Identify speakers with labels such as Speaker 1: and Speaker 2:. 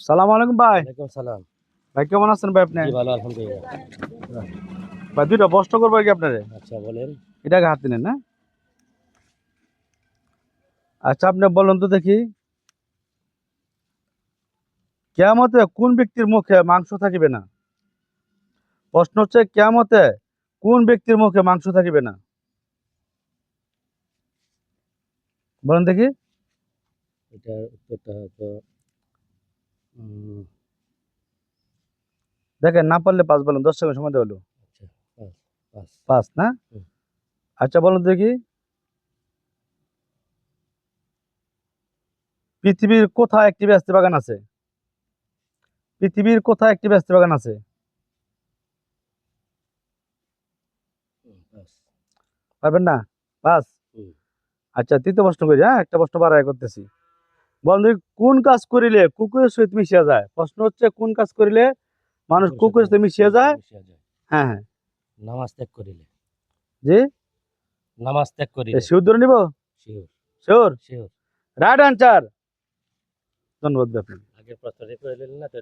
Speaker 1: সালাম আলাইকুম ভাই।
Speaker 2: ওয়ালাইকুম সালাম।
Speaker 1: ভাই কেমন আছেন ভাই আপনি?
Speaker 2: ভালো আলহামদুলিল্লাহ।
Speaker 1: ভাই দুইটা প্রশ্ন করব কি আপনারে?
Speaker 2: আচ্ছা বলেন।
Speaker 1: এটাকে হাত দিলেন না? আচ্ছা আপনি বলুন তো দেখি। কেয়ামতে কোন ব্যক্তির মুখে মাংস থাকিবে না? প্রশ্ন হচ্ছে কেয়ামতে কোন ব্যক্তির মুখে মাংস থাকিবে না? বলেন দেখি।
Speaker 2: এটার উত্তরটা হয়তো
Speaker 1: দেখেন না পারলে পাঁচ বলেন দশ সেকেন্ড সময় দেওয়া
Speaker 2: আচ্ছা পাঁচ
Speaker 1: না? আচ্ছা বলুন দেখি। পৃথিবীর কোথায় একটি ব্যস্ত বাগান আছে? পৃথিবীর কোথায় একটি ব্যস্ত বাগান আছে? পারবেন না?
Speaker 2: হুম।
Speaker 1: আচ্ছা তৃতীয় প্রশ্ন করি হ্যাঁ? একটা প্রশ্ন বাড়াই করতেছি। দেখি, কোন কাজ করিলে কুকুরের সহিত মিশিয়া যায়? প্রশ্ন হচ্ছে কোন কাজ করিলে মানুষ কুকুরের সাথে মিশিয়ে যায়? হ্যাঁ হ্যাঁ।
Speaker 2: নামাজ ত্যাগ করিলে।
Speaker 1: জি?
Speaker 2: নামাজ ত্যাগ করিলে।
Speaker 1: শিউদ্র ধরে নিব?
Speaker 2: Sure.
Speaker 1: Sure?
Speaker 2: Sure.
Speaker 1: Right answer. ধন্যবাদ আপনি আগে
Speaker 2: আগের প্রশ্নটা করে নিলেন না